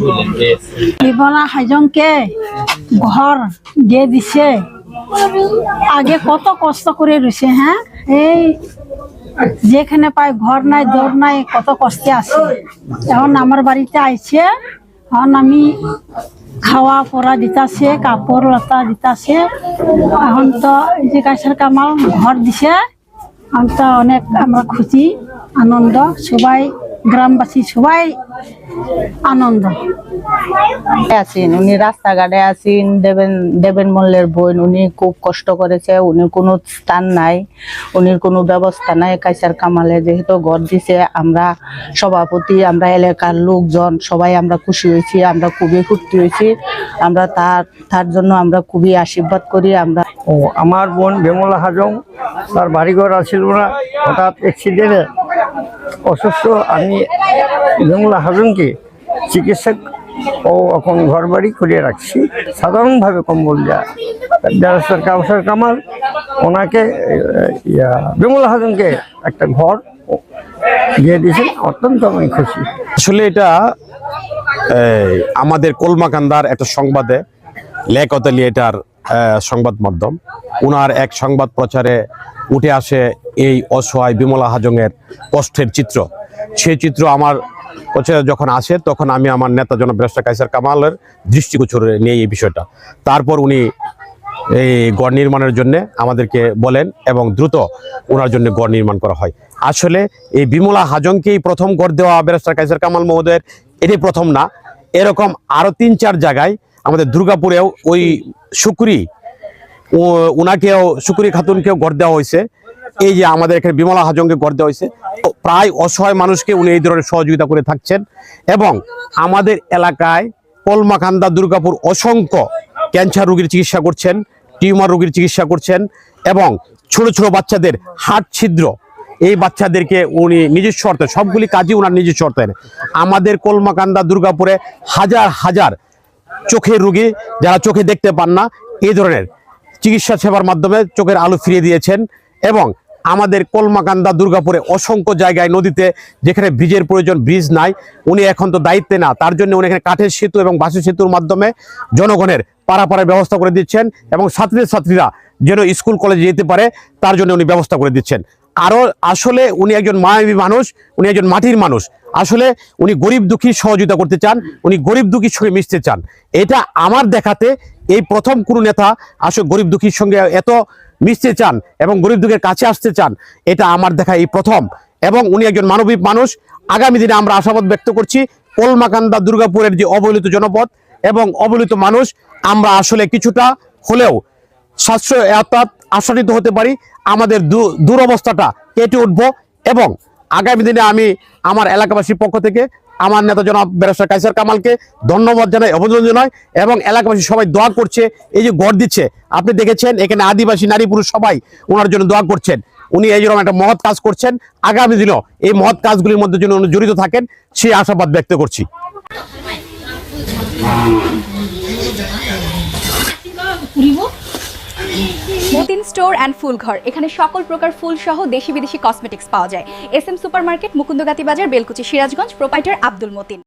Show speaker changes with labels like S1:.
S1: বললেন যে
S2: বিমলা হাজংকে ঘর দিয়ে দিছে। আগে কত কষ্ট করে রয়েছে হ্যাঁ? এই যেখানে পায় ঘর নাই দৌড় নাই, কত কষ্টে আছে। এখন আমার বাড়িতে আইছে, এখন আমি খাওয়া পরা দিতাছে, কাপড় লতা দিতাছে। এখন তো যে গাছের কামাল, ঘর দিছে। এখন তো অনেক আমরা খুশি, আনন্দ, সবাই গ্রামবাসী সবাই আনন্দ।
S3: আছেন উনি রাস্তাঘাটে আছেন দেবেন দেবেন মল্লের বোন উনি খুব কষ্ট করেছে উনি কোনো স্থান নাই উনির কোনো ব্যবস্থা নাই কাইসার কামালে যেহেতু ঘর দিছে আমরা সভাপতি আমরা এলাকার লোকজন সবাই আমরা খুশি হয়েছি আমরা খুবই ফুর্তি হয়েছি আমরা তার তার জন্য আমরা খুবই আশীর্বাদ করি আমরা
S4: ও আমার বোন বেমলা হাজং তার বাড়িঘর আছিল না হঠাৎ অ্যাক্সিডেন্টে অসুস্থ আমি বেমলা হাজংকে চিকিৎসক ও এখন ঘর বাড়ি করিয়ে রাখছি। সাধারণভাবে কম্বল দেওয়া ব্যারিস্টার কাউসার কামাল ওনাকে ইয়া, বেমলা হাজংকে একটা ঘর দিয়ে দিয়েছেন। অত্যন্ত আমি খুশি।
S5: আসলে এটা আমাদের কলমাকান্দার একটা সংবাদে লেখত আলী এটার সংবাদ মাধ্যম। উনার এক সংবাদ প্রচারে উঠে আসে এই অসহায় বিমলা হাজংয়ের কষ্টের চিত্র। সেই চিত্র আমার প্রচারে যখন আসে, তখন আমি আমার নেতা জনাব ব্যারিস্টার কাইসার কামালের দৃষ্টিগোচরে নিয়ে এই বিষয়টা। তারপর উনি এই গড় নির্মাণের জন্য আমাদেরকে বলেন এবং দ্রুত ওনার জন্য গড় নির্মাণ করা হয়। আসলে এই বিমলা হাজংকেই প্রথম গড় দেওয়া ব্যারিস্টার কাইসার কামাল মহোদয়ের এটি প্রথম না। এরকম আরও তিন চার জায়গায় আমাদের দুর্গাপুরেও ওই শুক্রি ওনাকেও শুক্রি খাতুনকেও গড় দেওয়া হয়েছে। এই যে আমাদের এখানে বিমলা হাজংকে গড় দেওয়া হয়েছে। প্রায় অসহায় মানুষকে উনি এই ধরনের সহযোগিতা করে থাকছেন। এবং আমাদের এলাকায় কলমাকান্দা দুর্গাপুর অসংখ্য ক্যান্সার রোগীর চিকিৎসা করছেন, টিউমার রোগীর চিকিৎসা করছেন এবং ছোট ছোট বাচ্চাদের হার্ট ছিদ্র। এই বাচ্চাদেরকে উনি নিজস্ব অর্থে, সবগুলি কাজই ওনার নিজস্ব অর্থে আমাদের কলমাকান্দা দুর্গাপুরে হাজার হাজার চোখের রুগী যারা চোখে দেখতে পান না, এই ধরনের চিকিৎসা সেবার মাধ্যমে চোখের আলো ফিরিয়ে দিয়েছেন এবং আমাদের কলমাকান্দা দুর্গাপুরে অসংখ্য জায়গায় নদীতে যেখানে ব্রিজের প্রয়োজন ব্রিজ নাই, উনি এখন তো দায়িত্বে না, তার জন্য উনি এখানে কাঠের সেতু এবং বাঁশের সেতুর মাধ্যমে জনগণের পারাপারের ব্যবস্থা করে দিচ্ছেন এবং ছাত্রীর ছাত্রীরা যেন স্কুল কলেজে যেতে পারে, তার জন্য উনি ব্যবস্থা করে দিচ্ছেন। আরও আসলে উনি একজন মায়াবী মানুষ, উনি একজন মাটির মানুষ। আসলে উনি গরিব দুঃখীর সহযোগিতা করতে চান, উনি গরিব দুঃখীর সঙ্গে মিশতে চান। এটা আমার দেখাতে এই প্রথম কোনো নেতা আসলে গরিব দুঃখীর সঙ্গে এত মিশতে চান এবং গরিব দুঃখের কাছে আসতে চান, এটা আমার দেখা এই প্রথম। এবং উনি একজন মানবিক মানুষ। আগামী দিনে আমরা আশাবাদ ব্যক্ত করছি, কলমাকান্দা দুর্গাপুরের যে অবহেলিত জনপদ এবং অবহেলিত মানুষ, আমরা আসলে কিছুটা হলেও সাশ্রয় অর্থাৎ আশ্বাসিত হতে পারি, আমাদের দুরবস্থাটা কেটে উঠব এবং আগামী দিনে আমি আমার এলাকাবাসীর পক্ষ থেকে আমার নেতা জনাব ব্যারিস্টার কাইসার কামালকে ধন্যবাদ জানাই, অভিনন্দন জানাই এবং এলাকাবাসী সবাই দোয়া করছে, এই যে গড় দিচ্ছে, আপনি দেখেছেন এখানে আদিবাসী নারী পুরুষ সবাই ওনার জন্য দোয়া করছেন, উনি এই জন্য একটা মহৎ কাজ করছেন, আগামী দিনও এই মহৎ কাজগুলির মধ্যে যেন উনি জড়িত থাকেন, সেই আশাবাদ ব্যক্ত করছি।
S6: মতিন স্টোর অ্যান্ড ফুল ঘর। এখানে সকল প্রকার ফুল সহ দেশি বিদেশি কসমেটিক্স পাওয়া যায়। S M super market Mukundagati Bazar, Belkuchi, Sirajganj proprietor Abdul Matin.